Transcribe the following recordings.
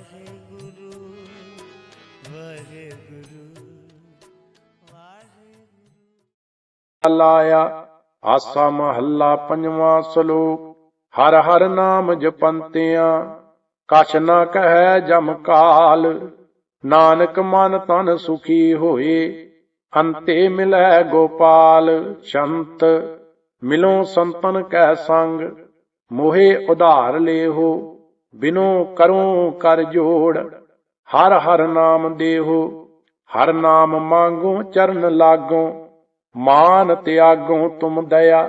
ਵਾਹਿਗੁਰੂ ਵਾਹਿਗੁਰੂ ਲਾਇਆ ਆਸਾ ਮਹੱਲਾ ਪੰਜਵਾਂ ਸ਼ਲੋਕ, ਹਰ ਹਰ ਨਾਮ ਜਪੰਤਿਆਂ, ਕਛ ਨਾ ਕਹੈ ਜਮ ਕਾਲ, ਨਾਨਕ ਮਨ ਤਨ ਸੁਖੀ ਹੋਏ, ਅੰਤੇ ਮਿਲੈ ਗੋਪਾਲ, ਸ਼ੰਤ, ਮਿਲੋ ਸੰਤਨ ਕੈ ਸੰਗ, ਮੋਹੇ ਉਧਾਰ ਲੇਹੋ। ਬਿਨੋ ਕਰੂੰ ਕਰ ਜੋੜ, ਹਰ ਹਰ ਨਾਮ ਦੇਹੋ, ਹਰ ਨਾਮ ਮੰਗੋ ਚਰਨ ਲਾਗੋ, ਮਾਨ ਤਿਆਗੋ ਤੁਮ ਦਇਆ,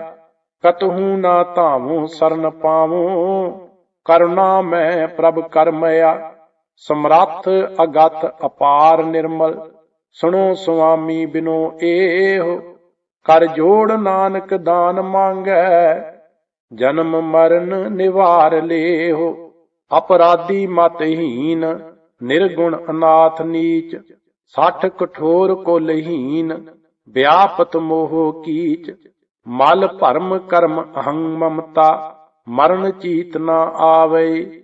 ਕਤਹੂ ਨਾ ਧਾਵੋ ਸਰਨ ਪਾਵੋ, ਕਰੁਣਾ ਮੈਂ ਪ੍ਰਭ ਕਰਮਇਆ, ਸਮਰੱਥ ਅਗਤ ਅਪਾਰ ਨਿਰਮਲ, ਸੁਣੋ ਸੁਆਮੀ ਬਿਨੋ ਏਹੁ, ਕਰ ਜੋੜ ਨਾਨਕ ਦਾਨ ਮੰਗੈ, ਜਨਮ ਮਰਨ ਨਿਵਾਰ ਲੇਹੁ। ਅਪਰਾਧੀ ਮਤਹੀਨ ਨਿਰਗੁਣ ਅਨਾਥ ਨੀਚ, ਸੱਠ ਕਠੋਰ ਕੁਲਹੀਨ ਵਿਆਪਤ ਮੋਹ ਕੀਚ, ਮਲ ਭਰਮ ਕਰਮ ਅਹੰ ਮਮਤਾ, ਮਰਨ ਚੀਤ ਨਾ ਆਵੇ,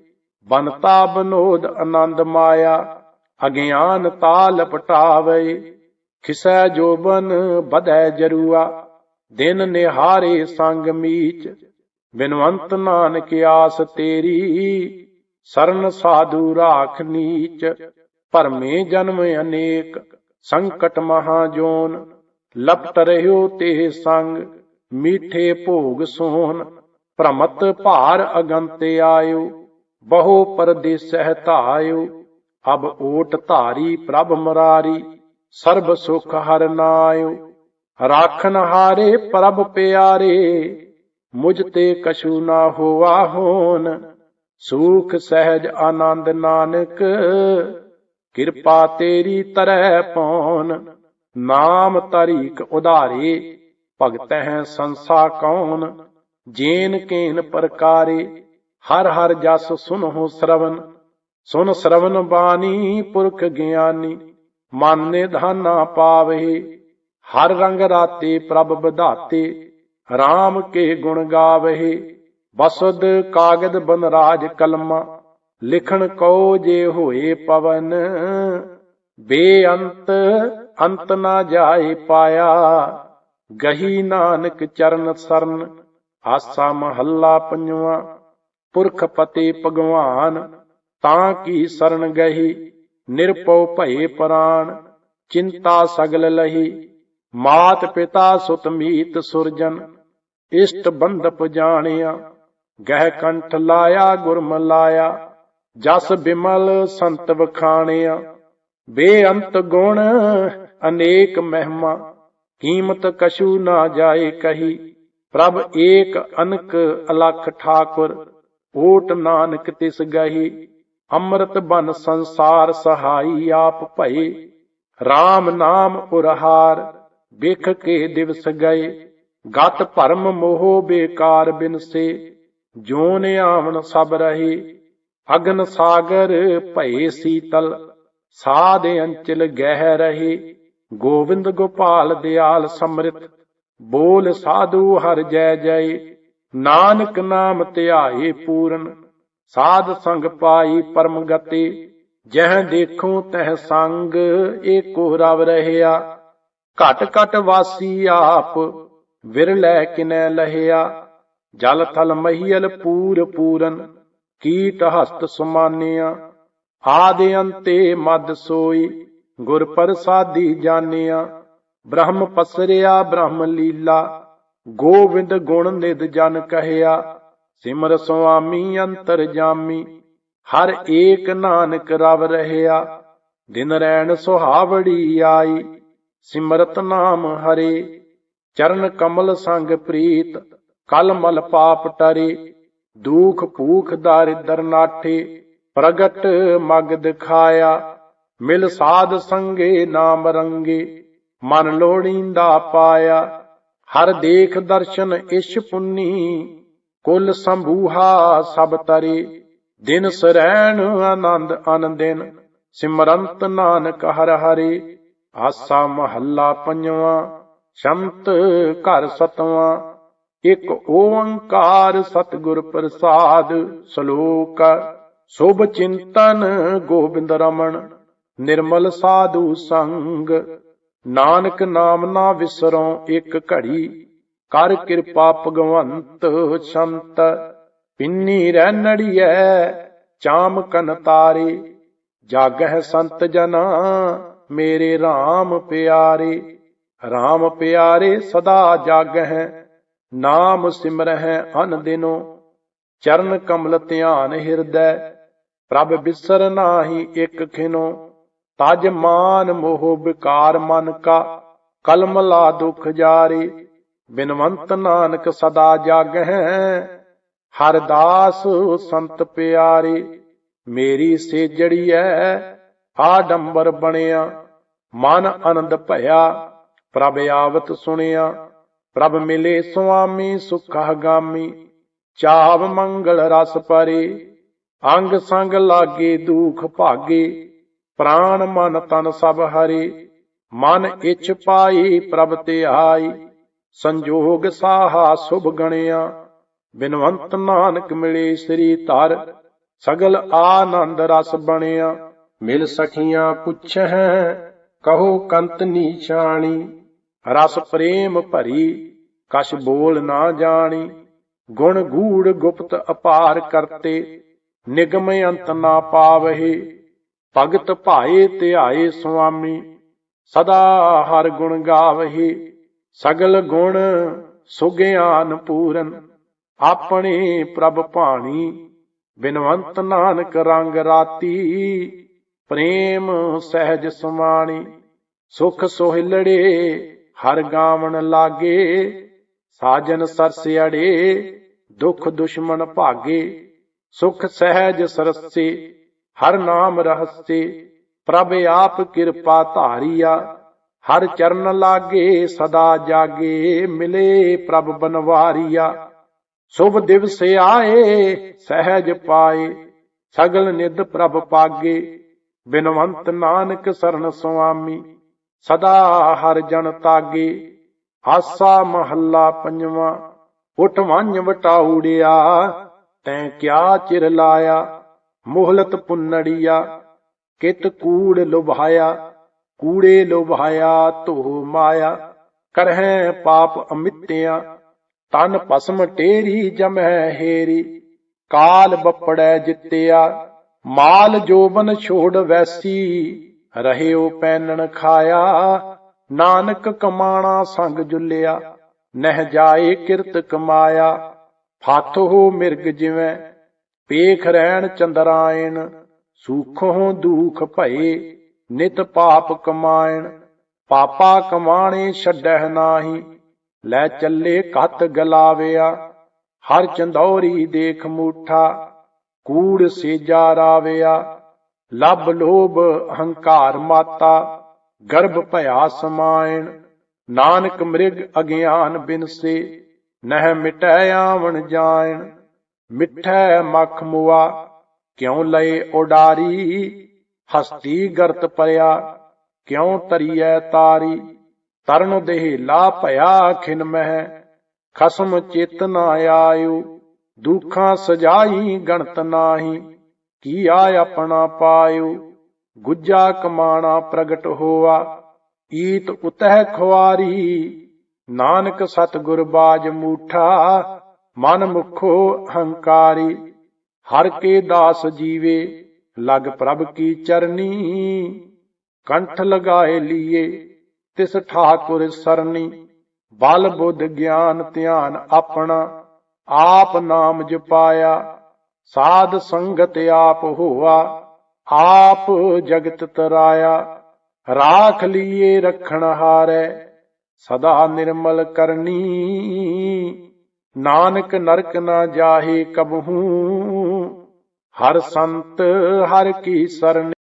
ਬਨਤਾ ਬਨੋਦ ਆਨੰਦ ਮਾਇਆ, ਅਗਿਆਨ ਤਾਲ ਪਟਾਵੇ, ਖਿਸੈ ਜੋਬਨ ਬਧੈ ਜਰੂਆ, ਦਿਨ ਨਿਹਾਰੇ ਸੰਗ ਮੀਚ, ਬਿਨਵੰਤ ਨਾਨਕ ਆਸ ਤੇਰੀ ਸਰਨ ਸਾਧੂ ਰਾਖ ਨੀਚ, ਭਰਮੇ ਜਨਮ ਅਨੇਕ, ਸੰਕਟ ਮਹਾ ਜੋਨ ਲਪਟ ਰਹਿਓ ਤੇ ਸੰਗ, ਮੀਠੇ ਭੋਗ ਸੋਨ, ਭ੍ਰਮਤ ਭਾਰ ਅਗੰਤ ਆਇਓ, ਬਹੁ ਪਰਦੇਸਹਿ ਧਾਇਓ, ਅਬ ਓਟ ਧਾਰੀ ਪ੍ਰਭ ਮਰਾਰੀ, ਸਰਬ ਸੁਖ ਹਰ ਨਾਇਓ, ਰਾਖਨ ਹਾਰੇ ਪ੍ਰਭ ਪਿਆਰੇ, ਮੁਝ ਤੇ ਕਛੂ ਨਾ ਹੋਆ ਹੋਨ ਸੂਖ ਸਹਿਜ ਆਨੰਦ ਨਾਨਕ, ਕਿਰਪਾ ਤੇਰੀ ਤਰੈ ਪੌਨ ਨਾਮ ਤਰੀਕ ਉਧਾਰੇ, ਭਗਤ ਹੈ ਸੰਸਾ ਕੌਣ। ਜੇਨ ਕੇਨ ਪ੍ਰਕਾਰੇ, ਹਰ ਹਰ ਜਸ ਸੁਨਹੁ ਸ਼ਰਵਨ। ਸੁਨ ਸ਼ਰਵਨ ਬਾਣੀ ਪੁਰਖ ਗਿਆਨੀ, ਮਨ ਨਿਧਾਨਾ ਪਾਵੇ। ਹਰ ਰੰਗ ਰਾਤੇ ਪ੍ਰਭ ਵਧਾਤੇ RAM ਕੇ ਗੁਣ ਗਾਵਹਿ ਵਸਦ ਕਾਗਦ ਬਨਰਾਜ ਕਲਮਾ, ਲਿਖਣ ਕੋ ਜੇ ਹੋਏ ਪਵਨ, ਬੇਅੰਤ ਅੰਤ ਨਾ ਜਾਏ ਪਾਇਆ, ਗਹੀ ਨਾਨਕ ਚਰਨ ਸਰਨ, ਆਸਾ ਮਹੱਲਾ ਪੰਜਵਾ, ਪੁਰਖ ਪਤੇ ਭਗਵਾਨ, ਤਾਂ ਕੀ ਸਰਨ ਗਹੀ, ਨਿਰਪਉ ਭਏ ਪ੍ਰਾਨ ਚਿੰਤਾ ਸਗਲ ਲਹੀ, ਮਾਤ ਪਿਤਾ ਸੁਤ ਮੀਤ ਸੁਰਜਨ, ਇਸ਼ਟ ਬੰਧਪ ਜਾਣਿਆ। ਗਹਿ ਕੰਠ ਲਾਇਆ, ਗੁਰਮ ਲਾਇਆ, ਜਸ ਬਿਮਲ ਸੰਤ ਵਖਾਣਿਆ। ਬੇਅੰਤ ਗੁਣ ਅਨੇਕ ਮਹਿਮਾ, ਕੀਮਤ ਕਛੂ ਨਾ ਜਾਏ ਕਹੀ। ਪ੍ਰਭ ਏਕ ਅਨਕ ਅਲਖ ਠਾਕੁਰ, ਓਟ ਨਾਨਕ ਤਿਸ ਗਹੀ। ਅੰਮ੍ਰਿਤ ਬਨ ਸੰਸਾਰ ਸਹਾਈ ਆਪ ਭਏ। RAM ਨਾਮ ਉਰਹਾਰ, ਬਿਖ ਕੇ ਦਿਵਸ ਗਏ। ਗਤ ਭਰਮ ਮੋਹ ਬੇਕਾਰ ਬਿਨਸੇ। ਜੋ ਨੇ ਆਵਣ ਸਭ ਰਹੇ ਅਗਨ ਸਾਗਰ ਭਏ ਸੀਤਲ, ਸਾਧ ਅੰਚਲ ਗਹਿ ਰਹੇ ਗੋਬਿੰਦ ਗੋਪਾਲ ਦਿਆਲ ਸਮ੍ਰਿਤ, ਬੋਲ ਸਾਧੂ ਹਰ ਜੈ ਜੈ, ਨਾਨਕ ਨਾਮ ਧਿਆਏ ਪੂਰਨ, ਸਾਧ ਸੰਗ ਪਾਈ ਪਰਮ ਗਤੀ, ਜਹ ਦੇਖੂ ਤਹ ਸੰਗ ਏਕੋ ਰਵ ਰਹਿਆ, ਘਟ ਘਟ ਵਾਸੀ ਆਪ, ਵਿਰਲੇ ਕਿਨੈ ਲਹਿਆ ਜਲ ਥਲ ਮਹੀਲ ਪੂਰ ਪੂਰਨ, ਕੀਟ ਹਸਤ ਸਮਾਨਿਆ। ਆਦਿ ਅੰਤੇ ਮਦ ਸੋਈ, ਗੁਰ ਪ੍ਰਸਾਦੀ ਜਾਣਿਆ। ਬ੍ਰਹਮ ਪਸਰਿਆ, ਬ੍ਰਹਮ ਲੀਲਾ, ਗੋਵਿੰਦ ਗੁਣ ਨਿਦ ਜਨ ਕਹਿਆ। ਸਿਮਰ ਸੁਆਮੀ ਅੰਤਰ ਜਾਮੀ, ਹਰ ਏਕ ਨਾਨਕ ਰਵ ਰਹਿਆ। ਦਿਨ ਰੈਣ ਸੁਹਾਵੜੀ ਆਈ, ਸਿਮਰਤ ਨਾਮ ਹਰੇ। ਚਰਨ ਕਮਲ ਸੰਗ ਪ੍ਰੀਤ ਕਲ ਮਲ ਪਾਪ ਟਰੇ, ਦੁਖ ਭੂਖ ਦਾਰਿਦਰ ਨਾਠੇ, ਪ੍ਰਗਟ ਮਗ ਦਿਖਾਇਆ, ਮਿਲ ਸਾਧ ਸੰਗੇ ਨਾਮ ਰੰਗੇ, ਮਨ ਲੋੜੀਂਦਾ ਪਾਇਆ, ਹਰ ਦੇਖ ਦਰਸ਼ਨ ਇਸ਼ ਪੁੰਨੀ, ਕੁਲ ਸੰਭੂਹਾ ਸਭ ਤਰੇ, ਦਿਨ ਸਰੈਣ ਆਨੰਦ ਅਨੰਦਿਨ, ਸਿਮਰੰਤ ਨਾਨਕ ਹਰ ਹਰੇ, ਆਸਾ ਮਹੱਲਾ ਪੰਜਵਾਂ, ਸ਼ੰਤ ਘਰ ਸਤਵਾਂ ਇੱਕ ਓੰਕਾਰ ਸਤਿਗੁਰ ਪ੍ਰਸਾਦ ਸ਼ਲੋਕ ਸੁਭ ਚਿੰਤਨ ਗੋਬਿੰਦ ਰਮਣ, ਨਿਰਮਲ ਸਾਧੂ ਸੰਗ, ਨਾਨਕ ਨਾਮ ਨਾ ਵਿਸਰੋ ਇੱਕ ਘੜੀ, ਕਰ ਕਿਰਪਾ ਭਗਵੰਤ ਸ਼ੰਤ, ਪਿੰਨੀ ਰਹਿ ਨੜੀਐ ਚਾਮ ਕਨ ਤਾਰੇ, ਜਾਗਹਿ ਸੰਤ ਜਨਾ ਮੇਰੇ RAM ਪਿਆਰੇ RAM ਪਿਆਰੇ ਸਦਾ ਜਾਗਹਿ ਨਾਮ ਸਿਮਰਹਿ ਅਨ ਦਿਨੋ, ਚਰਨ ਕਮਲ ਧਿਆਨ ਹਿਰਦੈ, ਪ੍ਰਭ ਬਿਸਰ ਨਾਹੀ ਇਕ ਖਿਨੋ, ਤਜ ਮਾਨ ਮੋਹ ਵਿਕਾਰ ਮਨ ਕਾ, ਕਲਮ ਲਾ ਦੁਖ ਜਾਰੇ, ਬਿਨਵੰਤ ਨਾਨਕ ਸਦਾ ਜਾਗਹਿ, ਹਰ ਦਾਸ ਸੰਤ ਪਿਆਰੇ, ਮੇਰੀ ਸੇਜੜੀ ਸੇਜੜੀਐ, ਆਡੰਬਰ ਬਣਿਆ, ਮਨ ਆਨੰਦ ਭਇਆ, ਪ੍ਰਭ ਆਵਤ ਸੁਣਿਆ ਪ੍ਰਭ ਮਿਲੇ ਸੁਆਮੀ ਸੁਖਾ ਗਾਮੀ ਚਾਵ ਮੰਗਲ ਰਸ ਪਰੇ, ਅੰਗ ਸੰਗ ਲਾਗੇ ਦੁਖ ਭਾਗੇ। ਪ੍ਰਾਣ ਮਨ ਤਨ ਸਭ ਹਰੇ, ਮਨ ਇਛ ਪਾਈ ਪ੍ਰਭ ਤੇ ਆਈ ਸੰਜੋਗ ਸਾਹਾ ਸੁਭ ਗਣਿਆ, ਬਿਨਵੰਤ ਨਾਨਕ ਮਿਲੇ ਸ੍ਰੀ ਧਰ। ਸਗਲ ਆਨੰਦ ਰਸ ਬਣਿਆ, ਮਿਲ ਸਖੀਆਂ ਪੁੱਛ ਹੈ ਕਹੋ ਕੰਤ ਨੀਸ਼ਾਣੀ ਰਸ ਪ੍ਰੇਮ ਭਰੀ, ਕਛ ਬੋਲ ਨਾ ਜਾਣੀ, ਗੁਣ ਗੂੜ ਗੁਪਤ ਅਪਾਰ ਕਰਤੇ, ਨਿਗਮ ਅੰਤ ਨਾ ਪਾਵਹਿ, ਭਗਤ ਭਾਏ ਧਿਆਏ ਸੁਆਮੀ, ਸਦਾ ਹਰ ਗੁਣ ਗਾਵਹਿ, ਸਗਲ ਗੁਣ ਸੁਗਿਆਨ ਪੂਰਨ, ਆਪਣੇ ਪ੍ਰਭ ਭਾਣੀ, ਬਿਨਵੰਤ ਨਾਨਕ ਰੰਗ ਰਾਤੀ, ਪ੍ਰੇਮ ਸਹਿਜ ਸਮਾਣੀ, ਸੁਖ ਸੋਹਿਲੜੇ ਹਰ ਗਾਵਣ ਲਾਗੇ, ਸਾਜਨ ਸਰਸ ਅੜੇ, ਦੁਖ ਦੁਸ਼ਮਣ ਭਾਗੇ, ਸੁਖ ਸਹਿਜ ਸਰਸੇ, ਹਰ ਨਾਮ ਰਹਸੇ, ਪ੍ਰਭ ਆਪ ਕਿਰਪਾ ਧਾਰੀਆ, ਹਰ ਚਰਨ ਲਾਗੇ ਸਦਾ ਜਾਗੇ, ਮਿਲੇ ਪ੍ਰਭ ਬਨਵਾਰੀਆ। ਸੁਭ ਦਿਵਸ ਆਏ, ਸਹਿਜ ਪਾਏ, ਸਗਲ ਨਿਧ ਪ੍ਰਭ ਪਾਗੇ, ਬਿਨਵੰਤ ਨਾਨਕ ਸਰਨ ਸੁਆਮੀ। ਸਦਾ ਹਰ ਜਨ ਤਾਗੇ ਆਸਾ ਮਹੱਲਾ ਪੰਜਵਾਂ, ਉਠ ਵੰਝ ਵਟਾਉੜਿਆ, ਤੈਂ ਕਿਆ ਚਿਰ ਲਾਇਆ, ਮੋਹਲਤ ਪੁੰਨੜੀਆ, ਕਿਤ ਕੂੜ ਲੁਭਾਇਆ, ਕੂੜੇ ਲੁਭਾਇਆ ਧੋ ਮਾਇਆ, ਕਰਹਿ ਪਾਪ ਅਮਿੱਤਿਆ, ਤਨ ਭਸਮ ਟੇਰੀ ਜਮਹਿ ਹੇਰੀ, ਕਾਲ ਬੱਪੜੈ ਜਿੱਤਿਆ, ਮਾਲ ਜੋਬਨ ਛੋੜ ਵੈਸੀ ਰਹਿਓ ਪੈਨਣ ਖਾਇਆ, ਨਾਨਕ ਕਮਾਣਾ ਸੰਗ ਜੁਲਿਆ, ਨਹਿ ਜਾਏ ਕਿਰਤ ਕਮਾਇਆ ਫਤ ਹੋ ਮਿਰਗ ਜਿਵੇਂ, ਪੇਖ ਰਹਿਣ ਚੰਦਰਾਇਣ, ਸੂਖੋਂ ਦੁਖ ਭਏ, ਨਿਤ ਪਾਪ ਕਮਾਇਣ, ਪਾਪਾ ਕਮਾਣੇ ਛੱਡਹਿ ਨਾਹੀ, ਲੈ ਚੱਲੇ ਕਤ ਗਲਾਵਿਆ, ਹਰ ਚੰਦੌਰੀ ਦੇਖ ਮੂਠਾ, ਕੂੜ ਸੇਜਾ ਰਾਵਿਆ ਲਬ ਲੋਭ ਅਹੰਕਾਰ ਮਾਤਾ, ਗਰਭ ਭਇਆ ਸਮਾਇਣ, ਨਾਨਕ ਮ੍ਰਿਗ ਅਗਿਆਨ ਬਿਨਸੇ, ਨਹਿ ਮਿਟੈ ਆਵਣ ਜਾਇਣ। ਮਿੱਠੈ ਮਖ ਮੁਆ, ਕਿਉ ਲਏ ਉਡਾਰੀ? ਹਸਤੀ ਗਰਤ ਪਰਿਆ, ਕਿਉ ਤਰੀਐ ਤਾਰੀ? ਤਰਨ ਦੇਹ ਲਾ ਭਇਆ ਖਿਨ ਮਹਿ, ਖਸਮ ਚੇਤਨਾ ਆਇਓ ਦੁਖਾਂ ਸਜਾਈ ਗਣਤ ਨਾਹੀ। ਕੀ ਆ ਆਪਣਾ ਪਾਇਓ ਗੁੱਜਾ ਕਮਾਣਾ ਪ੍ਰਗਟ ਹੋਆ। ਈਤ ਉਤਹਿ ਖੁਆਰੀ। ਨਾਨਕ ਸਤਿਗੁਰ ਬਾਜ ਮੂਠਾ। ਮਨ ਮੁਖੋ ਹੰਕਾਰੀ। ਹਰ ਕੇ ਦਾਸ ਜੀਵੇ, ਲਗ ਪ੍ਰਭ ਕੀ ਚਰਨੀ। ਕੰਠ ਲਗਾਏ ਲੀਏ, ਤਿਸ ਠਾਕੁਰ ਸਰਨੀ। ਬਲ ਬੁੱਧ ਗਿਆਨ ਧਿਆਨ ਆਪਣਾ। ਆਪ ਨਾਮ ਜਪਾਇਆ। ਸਾਧ ਸੰਗਤ ਆਪ ਹੋਆ, ਆਪ ਜਗਤ ਤਰਾਇਆ, ਰਾਖ ਲੀਏ ਰਖਣ ਹਾਰੈ, ਸਦਾ ਨਿਰਮਲ ਕਰਨੀ। ਨਾਨਕ ਨਰਕ ਨਾ ਜਾਹੇ ਕਬਹੂ, ਹਰ ਸੰਤ ਹਰ ਕੀ ਸਰਣ